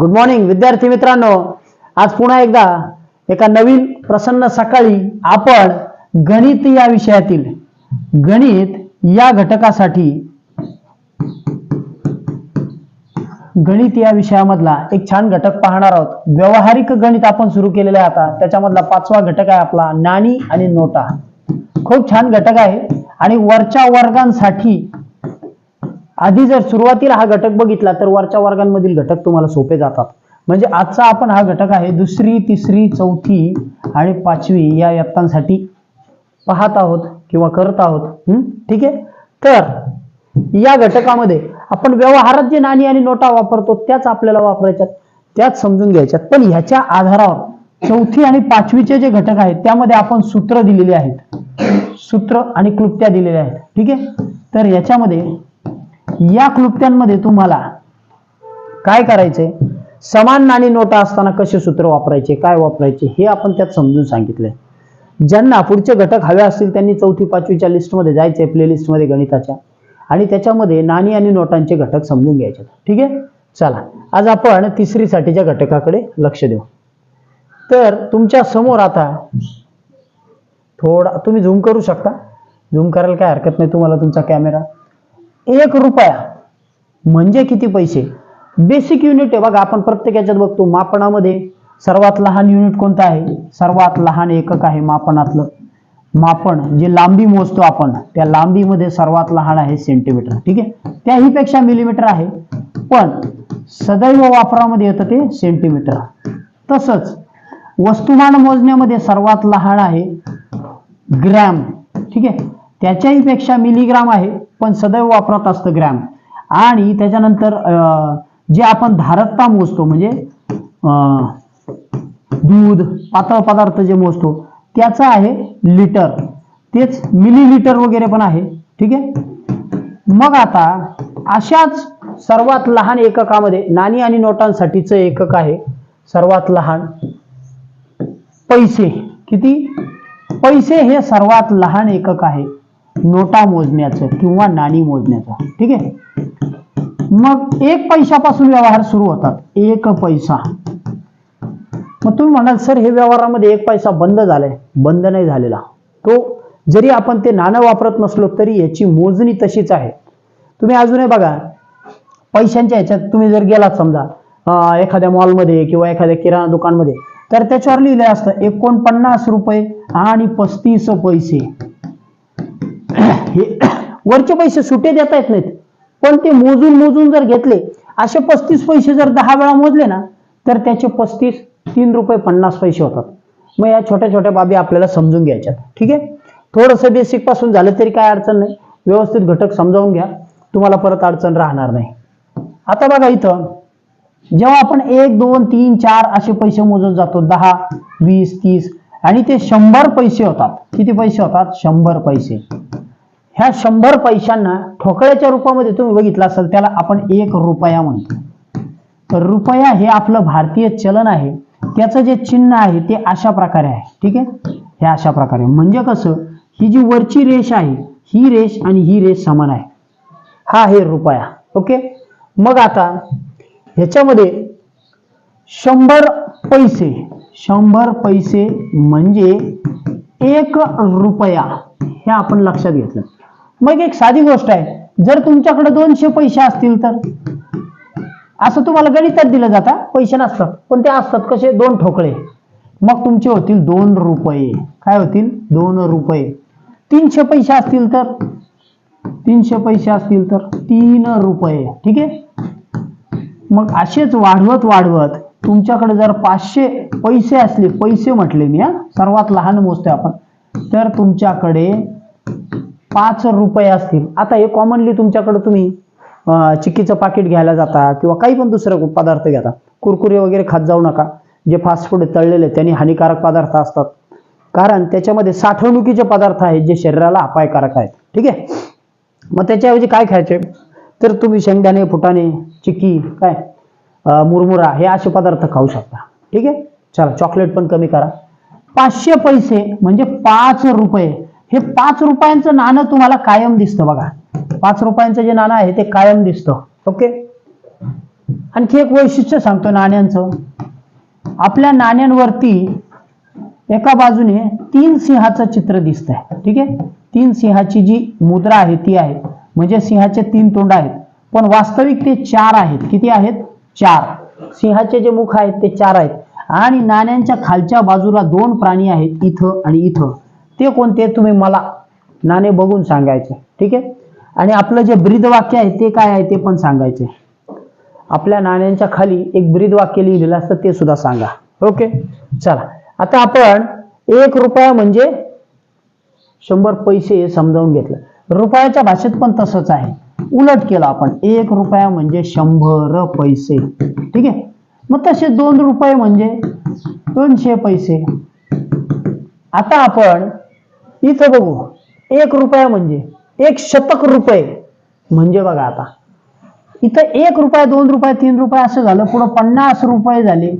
Good morning विद्यार्थी मित्रांनो. आज पुन्हा एकदा एका नवीन प्रसन्न सकाळी आपण गणित या विषयातील गणित या घटकासाठी गणित या विषयामधला एक छान घटक पाहणार आहोत. व्यावहारिक गणित आपण सुरू केलेलं आहे आता. त्याच्यामधला पाचवा घटक आहे आपला नाणी आणि नोटा. खूप छान घटक आहे. आणि वरच्या वर्गांसाठी आधी जर सुरुवातीला हा घटक बघितला तर वरच्या वर्गांमधील घटक तुम्हाला सोपे जातात. म्हणजे आजचा आपण हा घटक आहे दुसरी तिसरी चौथी आणि पाचवी या इयत्तांसाठी पाहत आहोत किंवा करत आहोत. ठीक आहे? तर या घटकामध्ये आपण व्यवहारात जे नाणी आणि नोटा वापरतो त्याच आपल्याला वापरायच्यात त्याच समजून घ्यायच्यात. पण ह्याच्या आधारावर चौथी आणि पाचवीचे जे घटक आहेत त्यामध्ये आपण सूत्र दिलेली आहेत. सूत्र आणि क्लुप्त्या दिलेल्या आहेत. ठीक आहे? तर याच्यामध्ये या क्लुप्त्यांमध्ये तुम्हाला काय करायचंय? समान नाणी नोटा असताना कसे सूत्र वापरायचे काय वापरायचे हे आपण त्यात समजून सांगितलंय. ज्यांना पुढचे घटक हवे असतील त्यांनी चौथी पाचवीच्या लिस्टमध्ये जायचंय प्लेलिस्टमध्ये गणिताच्या. आणि त्याच्यामध्ये नाणी आणि नोटांचे घटक समजून घ्यायचे. ठीक आहे? चला. आज आपण तिसरीसाठीच्या घटकाकडे लक्ष देऊ. तर तुमच्यासमोर आता थोडा तुम्ही झूम करू शकता. झूम करायला काय हरकत नाही तुम्हाला तुमचा कॅमेरा. एक रुपया. म्हणजे किती पैसे? बेसिक युनिट आहे बघा आपण प्रत्येक याच्यात बघतो मापनामध्ये सर्वात लहान युनिट कोणतं आहे? सर्वात लहान एकक आहे मापनातलं. मापन जे लांबी मोजतो आपण त्या लांबीमध्ये सर्वात लहान आहे सेंटीमीटर ठीक आहे? त्याही पेक्षा मिलीमीटर आहे. पण सदैव वापरामध्ये येतं ते सेंटीमीटर तसंच वस्तुमान मोजण्यामध्ये सर्वात लहान आहे ग्रॅम ठीक आहे? त्याच्याही पेक्षा मिलीग्राम आहे पण सदैव वापरात असतं ग्रॅम. आणि त्याच्यानंतर अं, जे आपण धारकता मोजतो म्हणजे अं, दूध पातळ पदार्थ जे मोजतो त्याचं आहे लिटर. तेच मिलीलिटर वगैरे पण आहे ठीक आहे? मग आता अशाच सर्वात लहान एककामध्ये नाणी आणि नोटांसाठीचं एकक आहे सर्वात लहान पैसे. किती? पैसे हे सर्वात लहान एकक आहे. नोटा मोजण्याचं किंवा नाणी मोजण्याचं. ठीक आहे? मग एक पैशापासून व्यवहार सुरू होतात. एक पैसा. मग तुम्ही म्हणाल सर हे व्यवहारामध्ये एक पैसा बंद झालाय. बंद नाही झालेला. तो जरी आपण ते नाणं वापरत नसलो तरी याची मोजणी तशीच आहे. तुम्ही अजूनही बघा पैशांच्या ह्याच्यात तुम्ही जर गेलात समजा एखाद्या मॉलमध्ये किंवा एखाद्या किराणा दुकानमध्ये तर त्याच्यावर लिहिलं असतं एकोणपन्नास रुपये आणि पस्तीस पैसे. हे वरचे पैसे सुटे देता येत नाहीत. पण ते मोजून मोजून जर घेतले असे पस्तीस पैसे जर दहा वेळा मोजले ना तर त्याचे पस्तीस तीन रुपये पन्नास पैसे होतात. मग या छोट्या छोट्या बाबी आपल्याला समजून घ्यायच्यात. ठीक आहे? थोडंसं बेसिकपासून झालं तरी काय अडचण नाही. व्यवस्थित घटक समजावून घ्या. तुम्हाला परत अडचण राहणार नाही. आता बघा इथं जेव्हा आपण एक दोन तीन चार असे पैसे मोजत जातो दहा वीस तीस आणि ते शंभर पैसे होतात. किती पैसे होतात? शंभर पैसे. ह्या शंभर पैशांना ठोकळ्याच्या रूपामध्ये तुम्ही बघितलं असेल त्याला आपण एक रुपया म्हणतो. तर रुपया हे आपलं भारतीय चलन आहे. त्याचं जे चिन्ह आहे ते अशा प्रकारे आहे. ठीक आहे? हे अशा प्रकारे. म्हणजे कसं? ही जी वरची रेष आहे ही रेष आणि ही रेष समान आहे. हा आहे रुपया. ओके? मग आता ह्याच्यामध्ये शंभर पैसे शंभर पैसे म्हणजे एक रुपया. हे आपण लक्षात घेतलं. मग एक साधी गोष्ट आहे. जर तुमच्याकडे दोनशे पैसे असतील तर? असं तुम्हाला गणितात दिलं जातं. पैसे नसतात. पण ते असतात कसे? दोन ठोकळे. मग तुमचे होतील दोन रुपये. काय होतील? दोन रुपये. तीनशे पैसे असतील तर? तीनशे पैसे असतील तर तीन रुपये. ठीक आहे? मग असेच वाढवत वाढवत तुमच्याकडे जर पाचशे पैसे असले पैसे म्हटले मी हा सर्वात लहान मोजतोय आपण तर तुमच्याकडे पाच रुपये असतील. आता हे कॉमनली तुमच्याकडे तुम्ही चिक्कीचं पाकिट घ्यायला जाता किंवा काही पण दुसरं पदार्थ घेता. कुरकुरे वगैरे खात जाऊ नका. जे फास्ट फूड तळलेले त्यांनी हानिकारक पदार्थ असतात. कारण त्याच्यामध्ये साठवणुकीचे पदार्थ आहेत जे शरीराला अपायकारक आहेत. ठीक आहे? मग त्याच्याऐवजी काय खायचे? तर तुम्ही शेंगदाणे फुटाणे चिक्की काय? मुरमुरा हे असे पदार्थ खाऊ शकता. ठीक आहे? चला चॉकलेट पण कमी करा. पाचशे पैसे म्हणजे पाच रुपये हे पाच रुपयांचं नाणं तुम्हाला कायम दिसतं बघा. पाच रुपयांचं जे नाणं आहे ते कायम दिसतं. ओके? आणखी एक वैशिष्ट्य सांगतो नाण्यांचं. आपल्या नाण्यांवरती एका बाजूने तीन सिंहाचं चित्र दिसतंय. ठीक आहे? तीन सिंहाची जी मुद्रा आहे ती आहे. म्हणजे सिंहाचे तीन तोंड आहेत. पण वास्तविक ते चार आहेत. किती आहेत? चार. सिंहाचे जे मुख आहेत ते चार आहेत. आणि नाण्यांच्या खालच्या बाजूला दोन प्राणी आहेत इथं आणि इथं. ते कोणते तुम्ही मला नाणे बघून सांगायचे. ठीक आहे? आणि आपलं जे ब्रीद वाक्य आहे ते काय आहे ते पण सांगायचे. आपल्या नाण्यांच्या खाली एक ब्रीद वाक्य लिहिलेलं असतं ते सुद्धा सांगा. ओके? चला. आता आपण एक रुपया म्हणजे शंभर पैसे समजावून घेतलं. रुपयाच्या भाषेत पण तसंच आहे. उलट केलं आपण. एक रुपया म्हणजे शंभर पैसे. ठीक आहे? मग तसे दोन रुपये म्हणजे दोनशे पैसे. आता आपण इथं बघू. एक रुपया म्हणजे एक शतक रुपये. म्हणजे बघा आता. इथं एक रुपया दोन रुपये तीन रुपये असं झालं. पुढं पन्नास रुपये झाले.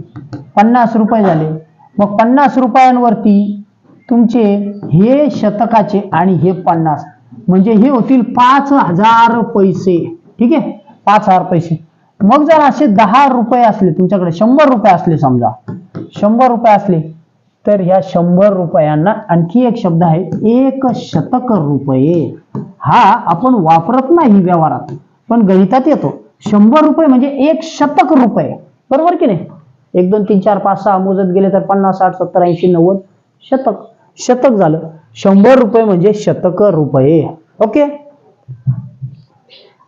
पन्नास रुपये झाले. मग पन्नास रुपयांवरती तुमचे हे शतकाचे आणि हे पन्नास. म्हणजे हे होतील पाच हजार पैसे. ठीक आहे? पाच हजार पैसे. मग जर असे दहा रुपये असले तुमच्याकडे शंभर रुपये असले समजा. शंभर रुपये असले तर ह्या शंभर रुपयांना आणखी एक शब्द आहे एक शतक रुपये. हा आपण वापरत नाही व्यवहारात पण गणितात येतो. शंभर रुपये म्हणजे एक शतक रुपये. बरोबर की नाही? एक दोन तीन चार पाच सहा मोजत गेले तर पन्नास साठ सत्तर ऐंशी नव्वद शतक. शतक झालं. शंभर रुपये म्हणजे शतक रुपये. ओके?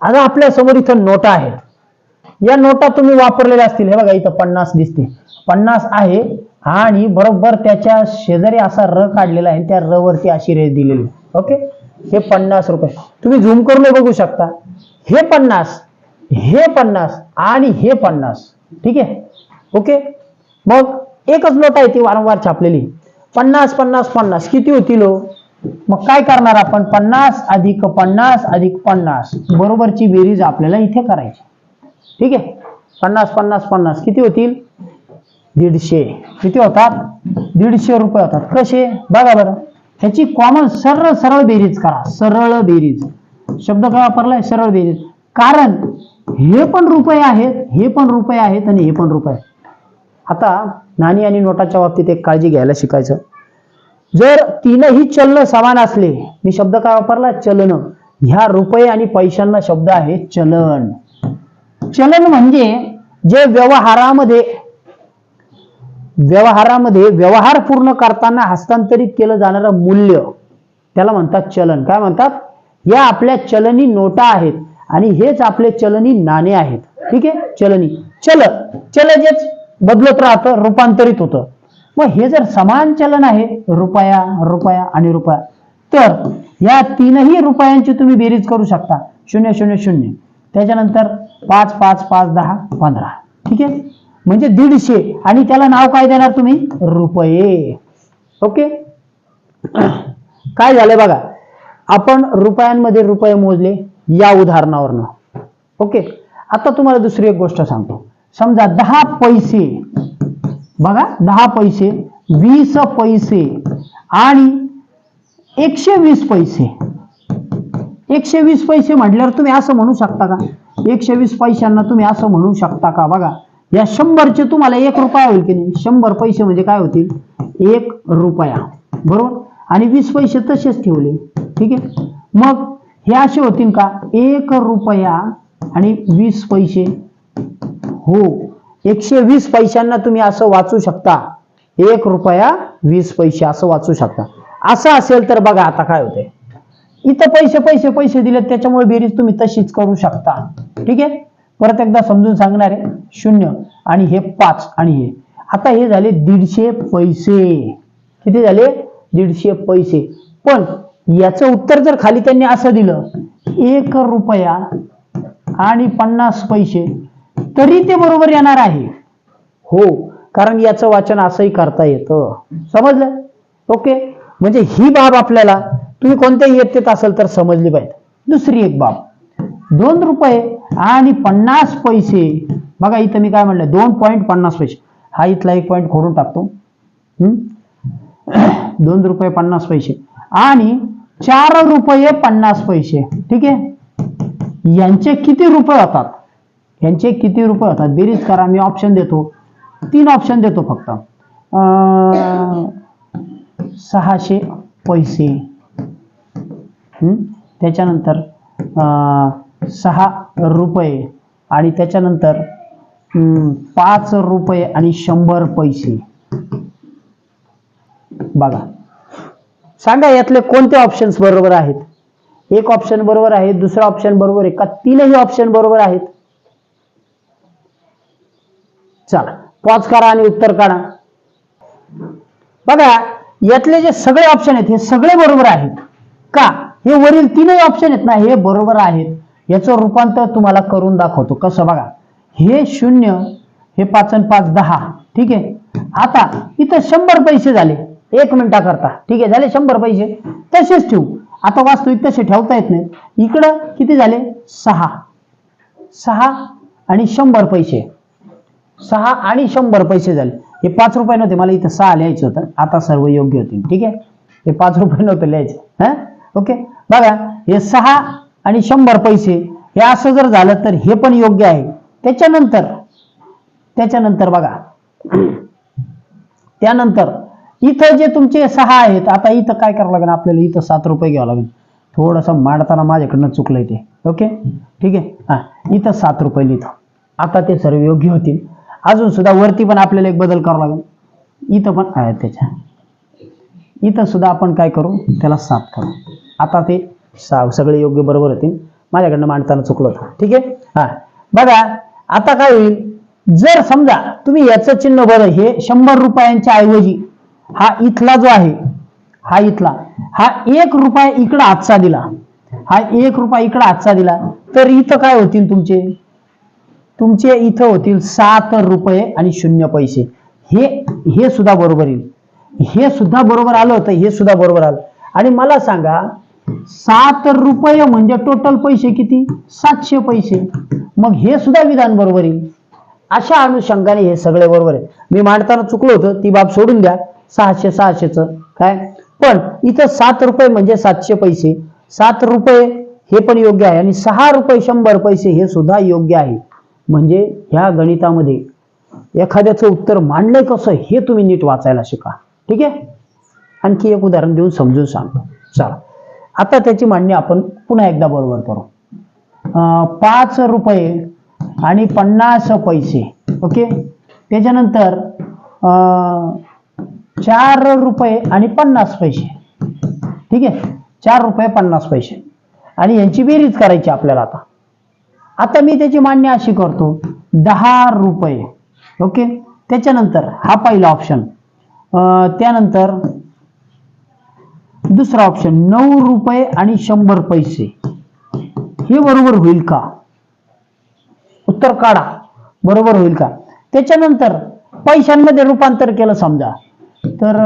आता आपल्यासमोर इथं नोटा आहेत. या नोटा तुम्ही वापरलेल्या असतील. हे बघा इथं पन्नास दिसते पन्नास आहे आणि बरोबर त्याच्या शेजारी असा र काढलेला आहे त्या र वरती अशी रेष दिलेली ओके? हे पन्नास रुपये. तुम्ही झूम करून बघू शकता. हे पन्नास हे पन्नास आणि हे पन्नास. ठीक आहे? ओके? मग एकच नोट आहे ती वारंवार छापलेली. पन्नास पन्नास पन्नास. किती होतील हो? मग काय करणार आपण? पन्नास अधिक पन्नास अधिक पन्नास. बरोबरची बेरीज आपल्याला इथे करायची. ठीक आहे? पन्नास पन्नास पन्नास. किती होतील? दीडशे. किती होतात? दीडशे रुपये होतात. कसे? बघा बरं. ह्याची कॉमन सरळ सरळ बेरीज करा. सरळ बेरीज. शब्द काय वापरलाय? सरळ बेरीज. कारण हे पण रुपये आहेत हे पण रुपये आहेत आणि हे पण रुपये आता नाणी आणि नोटाच्या बाबतीत एक काळजी घ्यायला शिकायचं. जर तीनही चलन समान असले मी शब्द काय वापरला? चलन. ह्या रुपये आणि पैशांना शब्द आहे चलन. चलन म्हणजे जे व्यवहारामध्ये व्यवहारामध्ये व्यवहार पूर्ण करताना हस्तांतरित केलं जाणारं मूल्य. त्याला म्हणतात चलन. काय म्हणतात? या आपल्या चलनी नोटा आहेत आणि हेच आपले चलनी नाणे आहेत. ठीक आहे? चलनी. चल. चल जेच बदलत राहतं रूपांतरित होतं. मग हे जर समान चलन आहे रुपया रुपया आणि रुपया तर या तीनही रुपयांची तुम्ही बेरीज करू शकता. शून्य शून्य शून्य. त्याच्यानंतर पाच पाच पाच दहा पंधरा. ठीक आहे? म्हणजे दीडशे. आणि त्याला नाव काय देणार तुम्ही? रुपये. ओके? काय झालंय बघा? आपण रुपयांमध्ये रुपये मोजले या उदाहरणावरनं. ओके? आता तुम्हाला दुसरी एक गोष्ट सांगतो. समजा दहा पैसे. बघा दहा पैसे वीस पैसे आणि एकशे वीस पैसे. एकशे वीस पैसे म्हटल्यावर तुम्ही असं म्हणू शकता का? एकशे वीस पैशांना तुम्ही असं म्हणू शकता का? बघा. या शंभरचे तुम्हाला एक रुपया होईल की नाही? शंभर पैसे म्हणजे काय होतील? एक रुपया. बरोबर? आणि वीस पैसे तसेच ठेवले. ठीक आहे? मग हे असे होतील का? एक रुपया आणि वीस पैसे. हो. एकशे वीस पैशांना तुम्ही असं वाचू शकता. एक रुपया वीस पैसे असं वाचू शकता. असं असेल तर बघा आता काय होते इथं पैसे पैसे पैसे दिलेत. त्याच्यामुळे बेरीज तुम्ही तशीच करू शकता. ठीक आहे? परत एकदा समजून सांगणार आहे शून्य आणि हे पाच आणि हे. आता हे झाले दीडशे पैसे. किती झाले? दीडशे पैसे. पण याचं उत्तर जर खाली त्यांनी असं दिलं एक रुपया आणि पन्नास पैसे तरी ते बरोबर येणार आहे. हो कारण याचं वाचन असंही करता येतं. समजलं? ओके? म्हणजे ही बाब आपल्याला तुम्ही कोणत्याही इयत्तेत असेल तर समजली पाहिजे. दुसरी एक बाब. दोन रुपये आणि पन्नास पैसे. बघा इथं मी काय म्हणलं? दोन पॉईंट पन्नास पैसे. हा इथला एक पॉईंट खोडून टाकतो. हम्म? दोन रुपये पन्नास पैसे. आणि चार रुपये पन्नास पैसे. ठीक आहे? यांचे किती रुपये होतात? यांचे किती रुपये होतात? बेरीज करा मी ऑप्शन देतो. तीन ऑप्शन देतो फक्त. अं, सहाशे पैसे. त्याच्यानंतर अं, सहा रुपये आणि त्याच्यानंतर पाच रुपये आणि शंभर पैसे. बघा. सांगा यातले कोणते ऑप्शन्स बरोबर आहेत? एक ऑप्शन बरोबर आहे दुसरा ऑप्शन बरोबर आहे का तीनही ऑप्शन बरोबर आहेत? चला पॉज करा आणि उत्तर काढा. बघा यातले जे सगळे ऑप्शन आहेत हे सगळे बरोबर आहेत. का? हे वरील तीनही ऑप्शन आहेत ना हे बरोबर आहेत. याचं रूपांतर तुम्हाला करून दाखवतो. कसं बघा हे शून्य हे पाच आणि पाच दहा ठीक आहे? आता इथं शंभर पैसे झाले. एक मिनिटा करता ठीक आहे? झाले शंभर पैसे. तसेच ठेवू. आता वास्तविक तसे ठेवता येत नाही. इकडं किती झाले? सहा. सहा आणि शंभर पैसे. सहा आणि शंभर पैसे झाले. हे पाच रुपये नव्हते. मला इथं सहा लिहायचं होतं. आता सर्व योग्य होतील. ठीक आहे? हे पाच रुपये नव्हतं लिहायचे. हा? ओके? बघा हे सहा आणि शंभर पैसे हे असं जर झालं तर हे पण योग्य आहे. त्याच्यानंतर त्याच्यानंतर बघा. त्यानंतर इथं जे तुमचे सहा आहेत आता इथं काय करावं लागेल आपल्याला? इथं सात रुपये घ्यावं लागेल. थोडंसं मांडताना माझ्याकडनं चुकलंय ते. ओके? ठीक आहे? हा इथं सात रुपये लिहितं. आता ते सर्व योग्य होतील. अजून सुद्धा वरती पण आपल्याला एक बदल करावा लागेल. इथं पण आहे त्याच्या. इथं सुद्धा आपण काय करू? त्याला सात करू. आता ते सा सगळे योग्य बरोबर होतील माझ्याकडनं मांडताना चुकलं होतं. ठीक आहे? हा. बघा आता काय होईल? जर समजा तुम्ही याचं चिन्ह बरं हे शंभर रुपयांच्या ऐवजी हा इथला जो आहे हा इथला हा एक रुपया इकडं आजचा दिला हा एक रुपया इकडं आजचा दिला तर इथं काय होतील तुमचे? तुमचे इथं होतील सात रुपये आणि शून्य पैसे. हे हे सुद्धा बरोबर येईल. हे सुद्धा बरोबर आलं होतं हे सुद्धा बरोबर आलं. आणि मला सांगा सात रुपये म्हणजे टोटल पैसे किती? सातशे पैसे. मग हे सुद्धा विधान बरोबर येईल. अशा अनुषंगाने हे सगळे बरोबर आहे. मी मांडताना चुकलो होतं ती बाब सोडून द्या. सहाशे सहाशेच. काय? पण इथं सात रुपये म्हणजे सातशे पैसे. सात रुपये हे पण योग्य आहे आणि सहा रुपये शंभर पैसे हे सुद्धा योग्य आहे. म्हणजे ह्या गणितामध्ये एखाद्याचं उत्तर मांडलंय कसं हे तुम्ही नीट वाचायला शिका. ठीक आहे? आणखी एक उदाहरण देऊन समजून सांगतो. चला. आता त्याची मांडणी आपण पुन्हा एकदा बरोबर करू. अं, पाच रुपये आणि पन्नास पैसे ओके? त्याच्यानंतर अं, चार रुपये आणि पन्नास पैसे. ठीक आहे? चार रुपये पन्नास पैसे. आणि यांची बेरीज करायची आपल्याला आता. आता मी त्याची मांडणी अशी करतो दहा रुपये ओके? त्याच्यानंतर हा पहिला ऑप्शन त्यानंतर दुसरा ऑप्शन नऊ रुपये आणि शंभर पैसे. हे बरोबर होईल का? उत्तर काढा. बरोबर होईल का? त्याच्यानंतर पैशांमध्ये रूपांतर केलं समजा. तर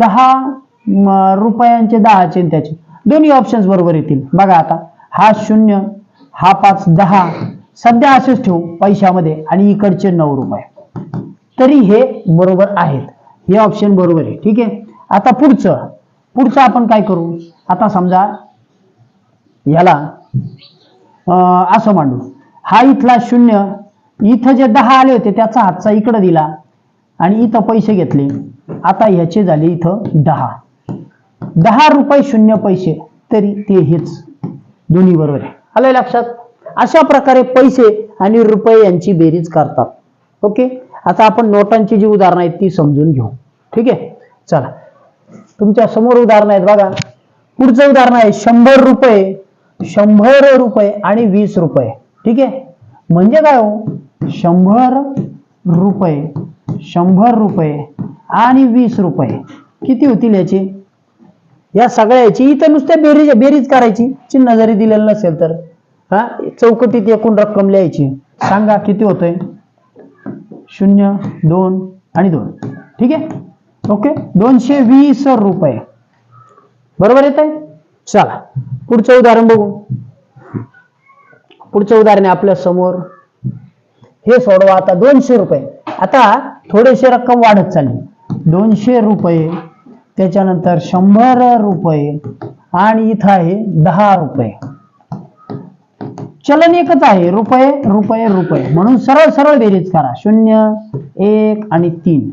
दहा रुपयांचे दहाचे त्याचे. दोन्ही ऑप्शन्स बरोबर येतील. बघा आता. हा शून्य हा पाच दहा. सध्या असेच ठेवू पैशामध्ये आणि इकडचे नऊ रुपये. तरी हे बरोबर आहेत. हे ऑप्शन बरोबर आहे. ठीक आहे? आता पुढचं. पुढचं आपण काय करू? आता समजा याला अं, असं मांडू. हा इथला शून्य इथं जे दहा आले होते त्याचा हातचा इकडं दिला आणि इथं पैसे घेतले. आता ह्याचे झाले इथं दहा. दहा रुपये शून्य पैसे तरी ते हेच दोन्ही बरोबर आहे. आलंय लक्षात? अशा प्रकारे पैसे आणि रुपये यांची बेरीज करतात. ओके? आता आपण नोटांची जी उदाहरणं आहेत ती समजून घेऊ. ठीक आहे? चला. तुमच्यासमोर उदाहरणं आहेत बघा. पुढचं उदाहरण आहे शंभर रुपये शंभर रुपये आणि वीस रुपये. ठीक आहे? म्हणजे काय हो? शंभर रुपये शंभर रुपये आणि वीस रुपये. किती होतील याचे? या सगळ्याची इथं नुसत्या बेरीज बेरीज करायची. चिन्ह जरी दिलेलं नसेल तर. हा? चौकटीत एकूण रक्कम लिहायची. सांगा किती होतंय? शून्य दोन आणि दोन. ठीक आहे? ओके? दोनशे वीस रुपये. बरोबर येत आहे चला पुढचं उदाहरण बघू. पुढचं उदाहरण आपल्यासमोर. हे सोडवा आता दोनशे रुपये. आता थोडेसे रक्कम वाढत चालली. दोनशे रुपये त्याच्यानंतर शंभर रुपये आणि इथं आहे दहा रुपये. चलन एकच आहे रुपये रुपये रुपये. म्हणून सरळ सरळ बेरीज करा. शून्य एक आणि तीन.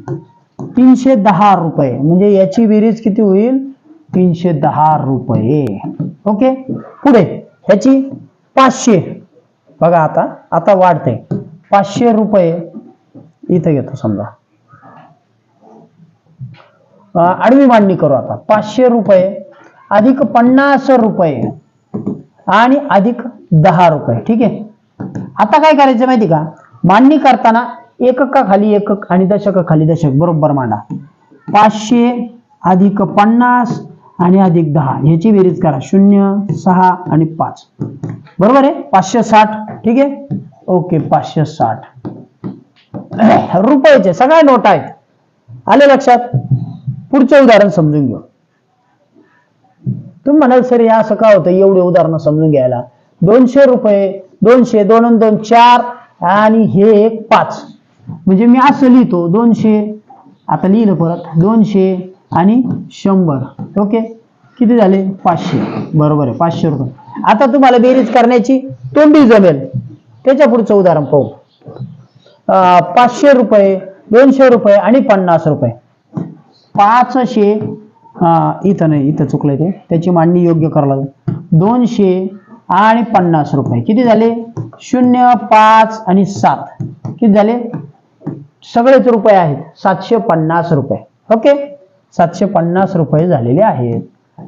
तीनशे दहा रुपये. म्हणजे याची बेरीज किती होईल? तीनशे दहा रुपये. ओके? पुढे. ह्याची पाचशे. बघा आता. आता वाढते. पाचशे रुपये इथं घेतो समजा. आडवी मांडणी करू आता. पाचशे रुपये अधिक पन्नास रुपये आणि अधिक दहा रुपये. ठीक आहे? आता काय करायचं माहिती का? मांडणी करताना एकका खाली एकक आणि दशक खाली दशक बरोबर मांडा. पाचशे अधिक पन्नास आणि अधिक दहा ह्याची बेरीज करा. शून्य सहा आणि पाच. बरोबर आहे? पाचशे साठ ठीक आहे? ओके पाचशे साठ. रुपयाचे सगळ्या नोट आहेत. आले लक्षात? पुढचं उदाहरण समजून घेऊ. तुम्ही म्हणाल सर या असं का होतं? एवढे उदाहरणं समजून घ्यायला. दोनशे रुपये दोनशे दोन दोन चार आणि हे एक पाच. म्हणजे मी असं लिहितो दोनशे आता लिहिलं परत दोनशे आणि शंभर. ओके? किती झाले? पाचशे. बरोबर आहे पाचशे रुपये. आता तुम्हाला बेरीज करण्याची तोंडी जमेल. त्याच्या पुढचं उदाहरण पाहू. पाचशे रुपये दोनशे रुपये आणि पन्नास रुपये. पाचशे इथं नाही इथं चुकलं ते. त्याची मांडणी योग्य करावं लागेल. दोनशे आणि पन्नास रुपये. किती झाले? शून्य पाच आणि सात. किती झाले? सगळेच रुपये आहेत. सातशे पन्नास रुपये. ओके? सातशे पन्नास रुपये झालेले आहेत.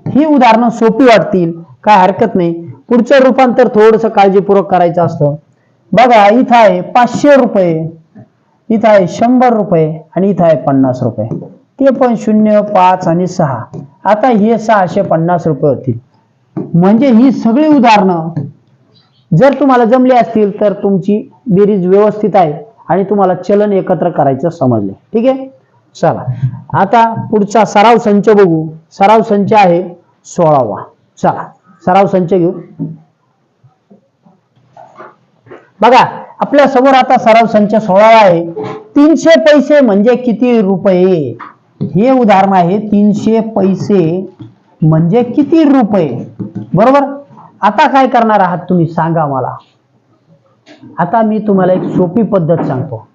ही उदाहरणं सोपी वाटतील. काय हरकत नाही. पुढचं रूपांतर थोडंसं काळजीपूर्वक करायचं असतं. बघा इथं आहे पाचशे रुपये. इथं आहे शंभर रुपये आणि इथं आहे पन्नास रुपये. ते पण शून्य पाच आणि सहा. आता हे सहाशे पन्नास रुपये होतील. म्हणजे ही सगळी उदाहरणं जर तुम्हाला जमली असतील तर तुमची बेरीज व्यवस्थित आहे. आणि तुम्हाला चलन एकत्र करायचं समजले. ठीक आहे? चला. आता पुढचा सराव संच बघू. सराव संच आहे सोळावा. चला. सराव संच घेऊ. बघा आपल्यासमोर आता सराव संच सोळावा आहे. तीनशे पैसे म्हणजे किती रुपये? हे उदाहरण आहे. तीनशे पैसे म्हणजे किती रुपये? बरोबर? आता काय करणार आहात तुम्ही? सांगा मला. आता मी तुम्हाला एक सोपी पद्धत सांगतो.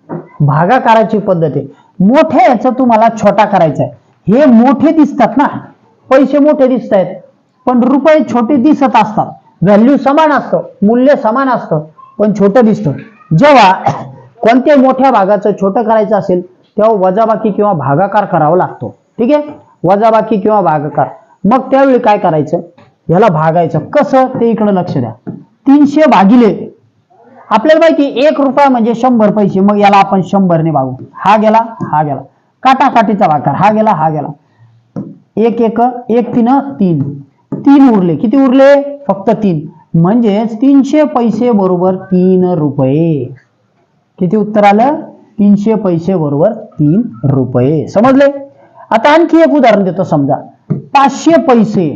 भागाकाराची पद्धत आहे. मोठ्या याचा तुम्हाला छोटा करायचा आहे हे मोठे दिसतात ना. पैसे मोठे दिसत आहेत पण रुपये छोटे दिसत असतात. व्हॅल्यू समान असतं. मूल्य समान असतं. पण छोटं दिसतं. जेव्हा कोणत्याही मोठ्या भागाचं छोटं करायचं असेल तेव्हा वजाबाकी किंवा भागाकार करावा लागतो. ठीक आहे? वजाबाकी किंवा भागाकार. मग त्यावेळी काय करायचं? याला भागायचं. कसं? ते इकडं लक्ष द्या. तीनशे भागिले आपल्याला माहिती एक रुपया म्हणजे शंभर पैसे मग याला आपण शंभरने भागू. हा गेला हा गेला. काटाकाटीचा भाकार हा गेला हा गेला. एक एक एक तीन तीन. तीन उरले. किती उरले? फक्त तीन. म्हणजेच तीनशे पैसे बरोबर तीन रुपये. किती उत्तर आलं? तीनशे पैसे बरोबर तीन रुपये. समजले? आता आणखी एक उदाहरण देतो समजा. पाचशे पैसे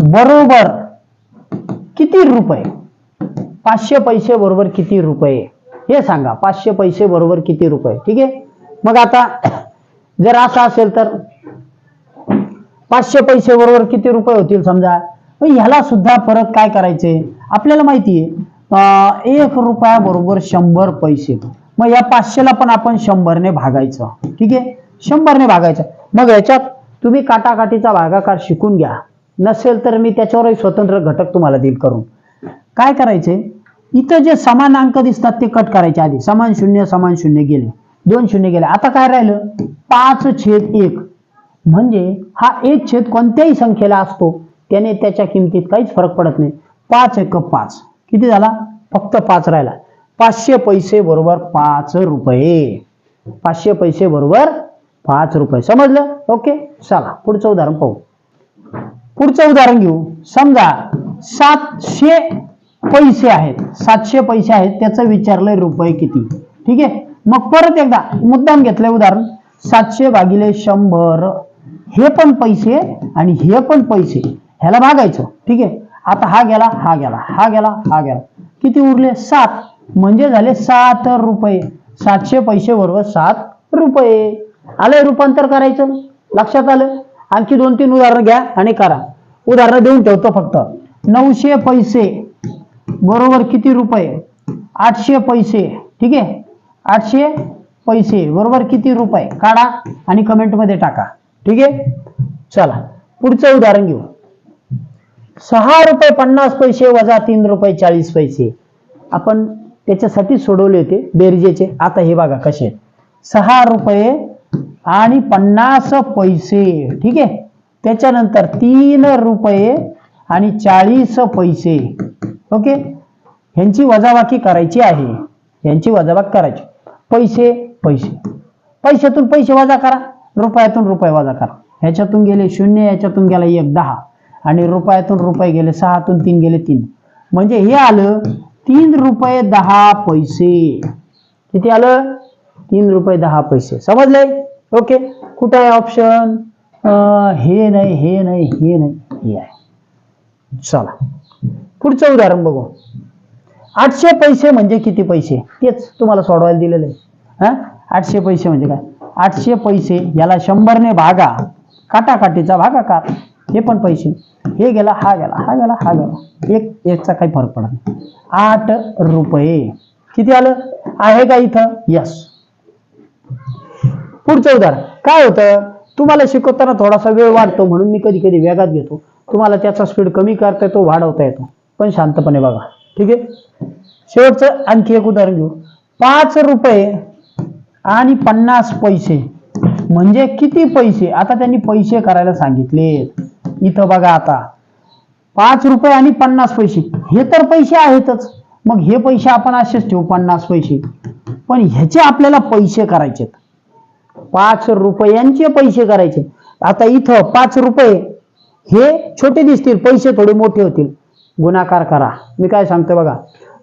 बरोबर किती रुपये? पाचशे पैसे बरोबर किती रुपये? हे सांगा पाचशे पैसे बरोबर किती रुपये? ठीक आहे? मग आता जर असं असेल तर पाचशे पैसे बरोबर किती रुपये होतील समजा? ह्याला सुद्धा परत काय करायचे? आपल्याला माहिती आहे एक रुपया बरोबर शंभर पैसे. मग या पाचशेला पण आपण शंभरने भागायचं. ठीक आहे? शंभरने भागायचं. मग याच्यात तुम्ही काटाकाटीचा भागाकार शिकून घ्या. नसेल तर मी त्याच्यावरही स्वतंत्र घटक तुम्हाला देईल करून. काय करायचे? इथं जे समान अंक दिसतात ते कट करायचे आधी. समान शून्य समान शून्य गेले. दोन शून्य गेले. आता काय राहिलं? पाच छेद एक. म्हणजे हा एक छेद कोणत्याही संख्येला असतो त्याने त्याच्या किमतीत काहीच फरक पडत नाही. पाच एक पाच. किती झाला? फक्त पाच राहिला. पाचशे पैसे बरोबर पाच रुपये. पाचशे पैसे बरोबर पाच रुपये. समजलं? ओके. चला पुढचं उदाहरण पाहू. पुढचं उदाहरण घेऊ. समजा सातशे पैसे आहेत सातशे पैसे आहेत त्याचं विचारलंय रुपये किती. ठीक आहे? मग परत एकदा मुद्दाम घेतलंय उदाहरण. सातशे भागिले शंभर हे पण पैसे आणि हे पण पैसे. ह्याला भागायचं. ठीक आहे? आता हा गेला हा गेला हा गेला हा गेला. किती उरले? सात. म्हणजे झाले सात रुपये. सातशे पैसे बरोबर सात रुपये. आलंय रूपांतर करायचं. लक्षात आलं? आणखी दोन तीन उदाहरणं घ्या आणि करा. उदाहरणं देऊन ठेवतो फक्त. नऊशे पैसे. बरोबर किती रुपये? आठशे पैसे. ठीक आहे? आठशे पैसे. बरोबर किती रुपये? काढा आणि कमेंटमध्ये टाका. ठीक आहे? चला. पुढचं उदाहरण घेऊ. सहा रुपये पन्नास पैसे वजा तीन रुपये चाळीस पैसे. आपण त्याच्यासाठी सोडवले होते बेरजेचे. आता हे बघा कसे सहा रुपये आणि पन्नास पैसे. ठीक आहे? त्याच्यानंतर तीन रुपये आणि चाळीस पैसे. ओके? ह्यांची वजाबाकी करायची आहे. यांची वजाबाकी करायची. पैसे पैसे. पैशातून पैसे वजा करा. रुपयातून रुपये वजा करा. ह्याच्यातून गेले शून्य याच्यातून गेला एक दहा. आणि रुपयातून रुपये गेले सहातून तीन गेले तीन. म्हणजे हे आलं तीन रुपये दहा पैसे. किती आलं? तीन रुपये दहा पैसे. समजले ओके? कुठं आहे ऑप्शन हे नाही हे नाही हे नाही हे आहे. चला. पुढचं उदाहरण बघू. आठशे पैसे म्हणजे किती पैसे? तेच तुम्हाला सोडवायला दिलेलं आहे. हा? आठशे पैसे म्हणजे काय? आठशे पैसे याला शंभरने भागा. काटाकाटीचा भागाकार हे पण पैसे. हे गेला हा गेला हा गेला हा गेला. एक एकचा काही फरक पडत नाही. आठ रुपये. किती आलं? आहे का इथं? यस पुढचं उदाहरण. काय होतं? तुम्हाला शिकवताना थोडासा वेळ वाढतो म्हणून मी कधी कधी वेगात घेतो. तुम्हाला त्याचा स्पीड कमी करता येतो वाढवता येतो. पण शांतपणे बघा. ठीक आहे? शेवटचं आणखी एक उदाहरण घेऊ. पाच रुपये आणि पन्नास पैसे. म्हणजे किती पैसे? आता त्यांनी पैसे करायला सांगितले. इथं बघा आता. पाच रुपये आणि पन्नास पैसे. हे तर पैसे आहेतच. मग हे पैसे आपण असेच ठेवू पन्नास पैसे. पण ह्याचे आपल्याला पैसे करायचेत. पाच रुपयांचे पैसे करायचे. आता इथं पाच रुपये हे छोटे दिसतील पैसे थोडे मोठे होतील. गुणाकार करा. मी काय सांगतो बघा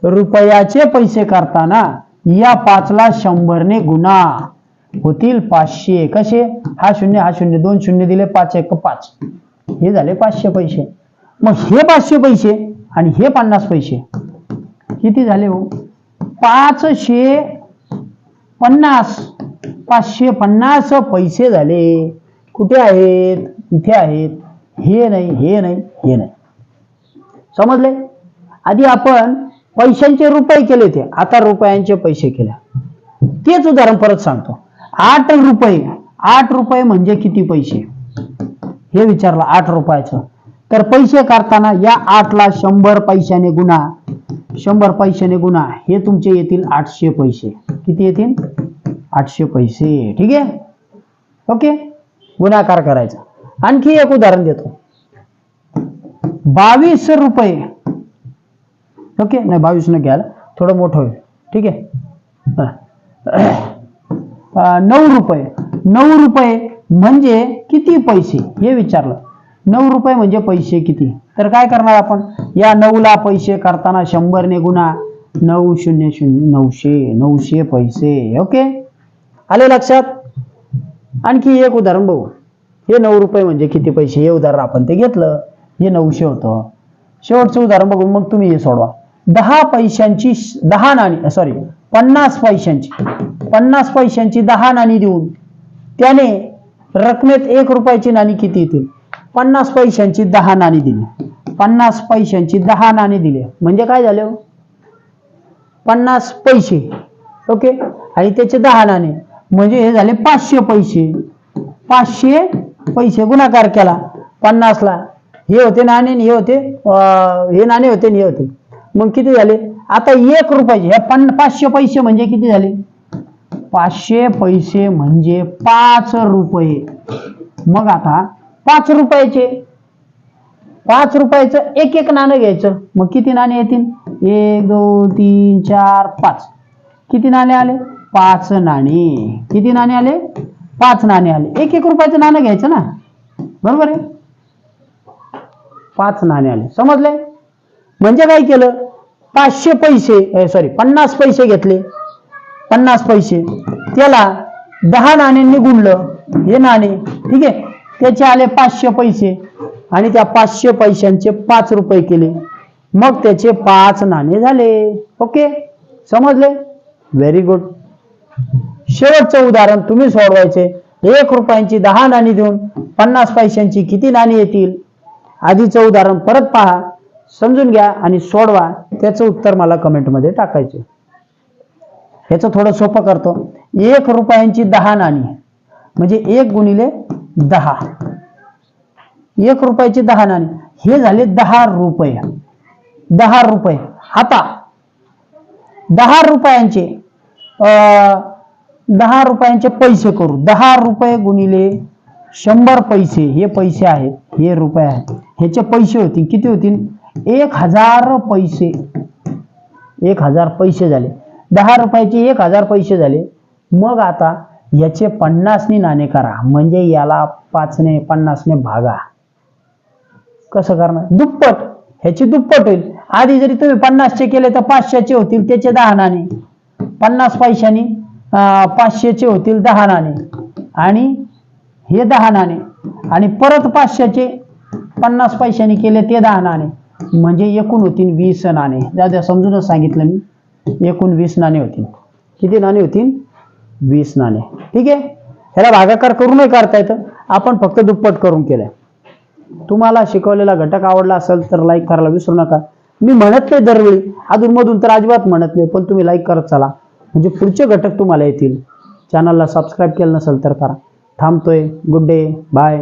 रुपयाचे पैसे करताना या पाचला शंभरने गुणा. होतील पाचशे. कसे? हा शून्य हा शून्य. दोन शून्य दिले पाच एक पाच. हे झाले पाचशे पैसे. मग हे पाचशे पैसे आणि हे पन्नास पैसे. किती झाले हो? पाचशे पन्नास. पाचशे पन्नास पैसे झाले. कुठे आहेत? इथे आहेत. हे नाही हे नाही हे नाही. समजले? आधी आपण पैशांचे रुपये केले ते आता रुपयांचे पैसे केले. तेच उदाहरण परत सांगतो. आठ रुपये आठ रुपये म्हणजे किती पैसे? हे विचारलं आठ रुपयाचं. तर पैसे काढताना या आठला शंभर पैशाने गुन्हा शंभर पैशाने गुन्हा हे तुमचे येतील आठशे पैसे. किती येतील? आठशे पैसे. ठीक आहे? ओके? गुन्हाकार करायचा. आणखी एक उदाहरण देतो. बावीस रुपये. ओके नाही बावीस न घ्याल थोडं मोठं होईल. ठीक आहे? नऊ रुपये. नऊ रुपये म्हणजे किती पैसे? हे विचारलं. नऊ रुपये म्हणजे पैसे किती? तर काय करणार आपण? या नऊला पैसे करताना शंभरने गुणा. नऊ शून्य शून्य नऊशे नऊशे पैसे. ओके? आले लक्षात? आणखी एक उदाहरण बघू. हे नऊ रुपये म्हणजे किती पैसे? हे उदाहरण आपण ते घेतलं. हे नऊशे होतं शेवटचं उदाहरण बघून मग तुम्ही हे सोडवा. दहा पैशांची दहा नाणी सॉरी पन्नास पैशांची पन्नास पैशांची दहा नाणी देऊन त्याने रकमेत एक रुपयाची नाणी किती येतील? पन्नास पैशांची दहा नाणी दिली. पन्नास पैशांची दहा नाणी दिली. म्हणजे काय झाले? हो? पन्नास पैसे. ओके? आणि त्याचे दहा नाणे. म्हणजे हे झाले पाचशे पैसे. पाचशे पैसे गुणाकार केला पन्नासला. हे होते नाणे हे होते हे नाणे होते हे होते. मग किती झाले? आता एक रुपयाचे हे पन्न पाचशे पैसे म्हणजे किती झाले? पाचशे पैसे म्हणजे पाच रुपये. मग आता पाच रुपयाचे पाच रुपयाचं एक एक नाणं घ्यायचं. मग किती नाणे येतील? एक दोन तीन चार पाच. किती नाणे आले? पाच नाणे. किती नाणे आले? पाच नाणे आले. एक एक रुपयाचं नाणं घ्यायचं ना. बरोबर आहे? पाच नाणे आले. समजले? म्हणजे काय केलं? पाचशे पैसे सॉरी पन्नास पैसे घेतले. पन्नास पैसे. त्याला दहा नाण्यांनी गुणलं हे नाणे ठीक आहे? त्याचे आले पाचशे पैसे. आणि त्या पाचशे पैशांचे पाच रुपये केले. मग त्याचे पाच नाणे झाले. ओके? समजले? व्हेरी गुड शेवटचं उदाहरण तुम्ही सोडवायचे. एक रुपयांची दहा नाणी देऊन पन्नास पैशांची किती नाणी येतील? आधीचं उदाहरण परत पहा. समजून घ्या आणि सोडवा. त्याचं उत्तर मला कमेंटमध्ये टाकायचे. ह्याचं थोडं सोपं करतो. एक रुपयांची दहा नाणी. म्हणजे एक गुणिले दहा. एक रुपयाची दहा नाणी. हे झाले दहा रुपये. दहा रुपये. आता दहा रुपयांचे अं, दहा रुपयांचे पैसे करू. दहा रुपये गुणिले शंभर पैसे. हे पैसे आहेत. हे रुपये आहेत. ह्याचे पैसे होतील. किती होतील? एक हजार पैसे. एक हजार पैसे झाले. दहा रुपयाचे एक हजार पैसे झाले. मग आता याचे पन्नासने नाणे करा. म्हणजे याला पाचने पन्नासने भागा. कसं करणार? दुप्पट. ह्याची दुप्पट होईल. आधी जरी तुम्ही पन्नासचे केले तर पाचशेचे होतील. त्याचे दहा नाणे. पन्नास पैशानी पाचशेचे होतील दहा नाणे आणि हे दहा नाणे आणि परत पाचशेचे पन्नास पैशाने केले ते दहा नाणे म्हणजे एकूण होतील वीस नाणे. दादा समजूनच सांगितलं मी. एकूण वीस नाणे होतील. किती नाणे होतील? वीस नाणे. ठीक आहे? ह्याला भागाकार करूनही करता येतं. आपण फक्त दुप्पट करून केलं तुम्हाला शिकवलेला घटक आवडला असेल तर लाईक करायला विसरू नका. मी म्हणत नाही दरवेळी. अधूनमधून तर अजिबात म्हणत नाही पण तुम्ही लाईक करत चला. म्हणजे पुढचे घटक तुम्हाला येतील. चॅनलला सबस्क्राईब केलं नसेल तर करा. थांबतोय. Good day bye